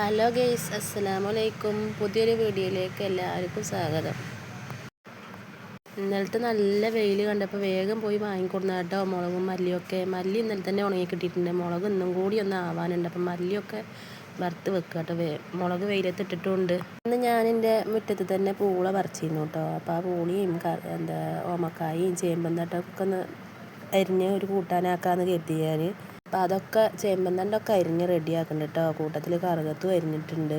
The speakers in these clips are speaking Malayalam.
ഹലോ ഗെയ്സ് അസ്സലാമു അലൈക്കും പുതിയൊരു വീഡിയോയിലേക്ക് എല്ലാവർക്കും സ്വാഗതം. ഇന്നലത്തെ നല്ല വെയിൽ കണ്ടപ്പോൾ വേഗം പോയി വാങ്ങിക്കൊടുന്ന കേട്ടോ. മുളകും മല്ലിയൊക്കെ മല്ലി ഇന്നലെ തന്നെ ഉണങ്ങി കിട്ടിയിട്ടുണ്ട്. മുളക് ഇന്നും കൂടി ഒന്ന് ആവാനുണ്ട്. അപ്പം മല്ലിയൊക്കെ വറുത്ത് വെക്കുക കേട്ടോ. വേ മുളക് വെയിലത്ത് ഇട്ടിട്ടുണ്ട്. ഇന്ന് ഞാൻ എന്റെ മുറ്റത്ത് തന്നെ പൂള പറിച്ചിരുന്നു കേട്ടോ. അപ്പോൾ ആ പൂളിയും എന്താ ഓമക്കായും ചേമ്പും തട്ടൊക്കെ ഒന്ന് അരിഞ്ഞ് ഒരു കൂട്ടാനാക്കാമെന്ന് കരുതിയാൽ അപ്പോൾ അതൊക്കെ ചേമ്പന്തണ്ടൊക്കെ അരിഞ്ഞ് റെഡിയാക്കുന്നുണ്ട് കേട്ടോ കൂട്ടത്തിൽ കറുകത്തും അരിഞ്ഞിട്ടുണ്ട്.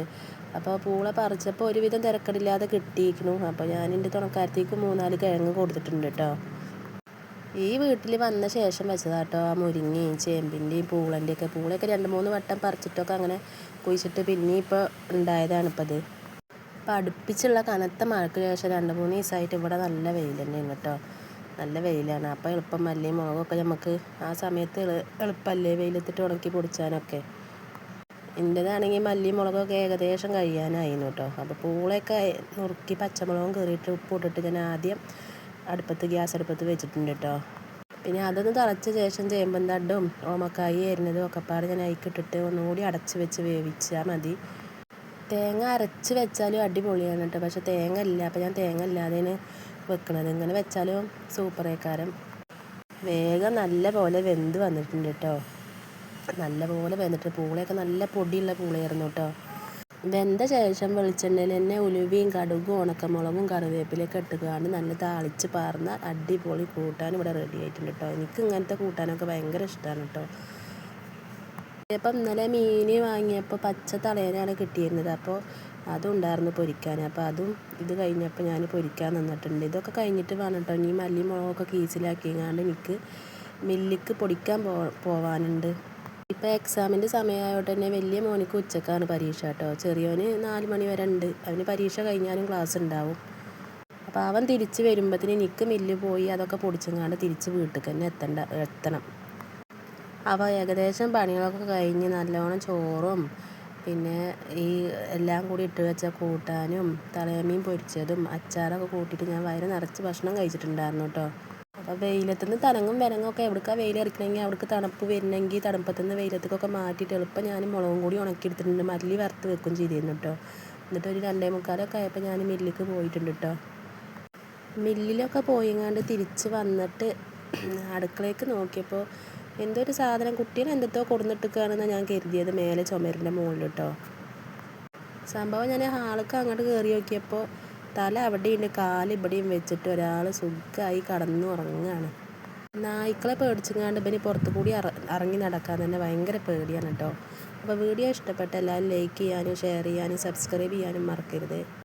അപ്പോൾ പൂളെ പറിച്ചപ്പോൾ ഒരുവിധം തിരക്കടില്ലാതെ കിട്ടിയിരിക്കുന്നു. അപ്പോൾ ഞാൻ എന്റെ തുണക്കാരത്തേക്ക് മൂന്നാൽ കിഴങ്ങ് കൊടുത്തിട്ടുണ്ട് കേട്ടോ ഈ വീട്ടിൽ വന്ന ശേഷം വെച്ചതാട്ടോ ആ മുരിങ്ങയും ചേമ്പിന്റെയും പൂളന്റെയൊക്കെ പൂളൊക്കെ രണ്ട് മൂന്ന് വട്ടം പറിച്ചിട്ടൊക്കെ അങ്ങനെ കുഴിച്ചിട്ട് പിന്നെ ഇപ്പോൾ ഉണ്ടായതാണ് ഇപ്പോൾ അത് അപ്പോൾ അടുപ്പിച്ചുള്ള കനത്ത മഴയ്ക്ക് ശേഷം രണ്ട് മൂന്ന് ദിവസമായിട്ട് ഇവിടെ നല്ല വെയിൽ കേട്ടോ നല്ല വെയിലാണ്. അപ്പോൾ എളുപ്പം മല്ലിയും മുളകൊക്കെ നമുക്ക് ആ സമയത്ത് എളുപ്പമല്ലേ വെയിലത്തിട്ട് ഉണക്കി പൊടിച്ചാനൊക്കെ? എന്റെതാണെങ്കിൽ മല്ലിയും മുളകൊക്കെ ഏകദേശം കഴിയാനായിരുന്നു കേട്ടോ അപ്പോൾ പൂളയൊക്കെ നുറുക്കി പച്ചമുളകും കയറിയിട്ട് ഉപ്പ് ഇട്ടിട്ട് ഞാൻ ആദ്യം അടുപ്പത്ത് ഗ്യാസ് അടുപ്പത്ത് വെച്ചിട്ടുണ്ട് കേട്ടോ പിന്നെ അതൊന്ന് തിളച്ച ശേഷം ചേമ്പൻ തണ്ടും ഓമക്കായി അരിഞ്ഞതും ഒക്കെ പാടെ ഞാൻ അയക്കിട്ടിട്ട് ഒന്നുകൂടി അടച്ച് വെച്ച് വേവിച്ചാൽ മതി. തേങ്ങ അരച്ച് വെച്ചാലും അടിപൊളിയാണ് കേട്ടോ പക്ഷേ തേങ്ങ ഇല്ല. അപ്പോൾ ഞാൻ തേങ്ങ ഇല്ലാതെ വെക്കണത്. ഇങ്ങനെ വെച്ചാലും സൂപ്പറേക്കാരം. വേഗം നല്ല പോലെ വെന്ത് വന്നിട്ടുണ്ട് കേട്ടോ നല്ല പോലെ വെന്തിട്ട് പൂളയൊക്കെ നല്ല പൊടിയുള്ള പൂളയായിരുന്നു കേട്ടോ വെന്ത ശേഷം വെളിച്ചെണ്ണയിൽ തന്നെ ഉലുവയും കടുകും ഉണക്കമുളകും കറിവേപ്പിലൊക്കെ ഇട്ടുകാണ്ട് നല്ല താളിച്ച് പാർന്ന അടിപൊളി കൂട്ടാൻ ഇവിടെ റെഡി ആയിട്ടുണ്ട് കേട്ടോ എനിക്ക് ഇങ്ങനത്തെ കൂട്ടാനൊക്കെ ഭയങ്കര ഇഷ്ടമാണ് കേട്ടോ ഇപ്പം ഇന്നലെ മീൻ വാങ്ങിയപ്പോൾ പച്ച തളയനാണ് കിട്ടിയിരുന്നത്. അപ്പോൾ അതും ഉണ്ടായിരുന്നു പൊരിക്കാൻ. അപ്പോൾ അതും ഇത് കഴിഞ്ഞപ്പോൾ ഞാൻ പൊരിക്കാൻ നിന്നിട്ടുണ്ട്. ഇതൊക്കെ കഴിഞ്ഞിട്ട് വേണം ഇനി മല്ലി മുളകൊക്കെ കീസിലാക്കിയങ്ങാണ്ട് എനിക്ക് മില്ലിക്ക് പൊടിക്കാൻ പോ പോവാനുണ്ട്. ഇപ്പോൾ എക്സാമിന്റെ സമയമായോട്ട് തന്നെ വലിയ മോനിക്ക് ഉച്ചക്കാണ് പരീക്ഷ കേട്ടോ. ചെറിയോന് നാല് മണി വരെ ഉണ്ട്. അവന് പരീക്ഷ കഴിഞ്ഞാലും ക്ലാസ് ഉണ്ടാവും. അപ്പോൾ അവൻ തിരിച്ച് വരുമ്പോഴത്തേന് എനിക്ക് മില്ല് പോയി അതൊക്കെ പൊടിച്ചെങ്ങാണ്ട് തിരിച്ച് വീട്ടിൽ തന്നെ എത്തണ്ട എത്തണം. അപ്പോൾ ഏകദേശം പണികളൊക്കെ കഴിഞ്ഞ് നല്ലോണം ചോറും പിന്നെ ഈ എല്ലാം കൂടി ഇട്ട് വെച്ച കൂട്ടാനും തളയമീൻ പൊരിച്ചതും അച്ചാറൊക്കെ കൂട്ടിയിട്ട് ഞാൻ വയറ് നിറച്ച് ഭക്ഷണം കഴിച്ചിട്ടുണ്ടായിരുന്നു കേട്ടോ. അപ്പോൾ വെയിലത്തുനിന്ന് തനങ്ങും വിലങ്ങൊക്കെ എവിടെക്കാ വെയിൽ ഇറക്കണമെങ്കിൽ അവിടേക്ക് തണുപ്പ് വരുന്നെങ്കിൽ തണുപ്പത്തുനിന്ന് വെയിലത്തേക്കൊക്കെ മാറ്റിയിട്ട് എളുപ്പം ഞാൻ മുളകും കൂടി ഉണക്കിയെടുത്തിട്ടുണ്ട്. മല്ലി വറുത്ത് വെക്കും ചെയ്തിരുന്നു കേട്ടോ. എന്നിട്ട് ഒരു രണ്ടേ മുക്കാലൊക്കെ ആയപ്പോൾ ഞാൻ മില്ലിലേക്ക് പോയിട്ടുണ്ട് കേട്ടോ. മില്ലിലൊക്കെ പോയിങ്ങാണ്ട് തിരിച്ച് വന്നിട്ട് അടുക്കളയ്ക്ക് നോക്കിയപ്പോൾ എന്തോ ഒരു സാധനം കുട്ടീനെ എന്തെത്തോ കൊടുന്നിട്ടിക്കുകയാണെന്നാണ് ഞാൻ കരുതിയത് മേലെ ചുമരിന്റെ മുകളിൽ കേട്ടോ. സംഭവം ഞാൻ ഹാൾക്ക് അങ്ങോട്ട് കയറി നോക്കിയപ്പോൾ തല അവിടെയുണ്ട് കാൽ ഇവിടെയും വെച്ചിട്ട് ഒരാൾ സുഖമായി കടന്നു ഉറങ്ങുകയാണ് നായ്ക്കളെ പേടിച്ചങ്ങാണ്ട് ഇവന് പുറത്തു കൂടി ഇറങ്ങി നടക്കാൻ തന്നെ ഭയങ്കര പേടിയാണ് കേട്ടോ. അപ്പോൾ വീഡിയോ ഇഷ്ടപ്പെട്ട എല്ലാവരും ലൈക്ക് ചെയ്യാനും ഷെയർ ചെയ്യാനും സബ്സ്ക്രൈബ് ചെയ്യാനും മറക്കരുത്.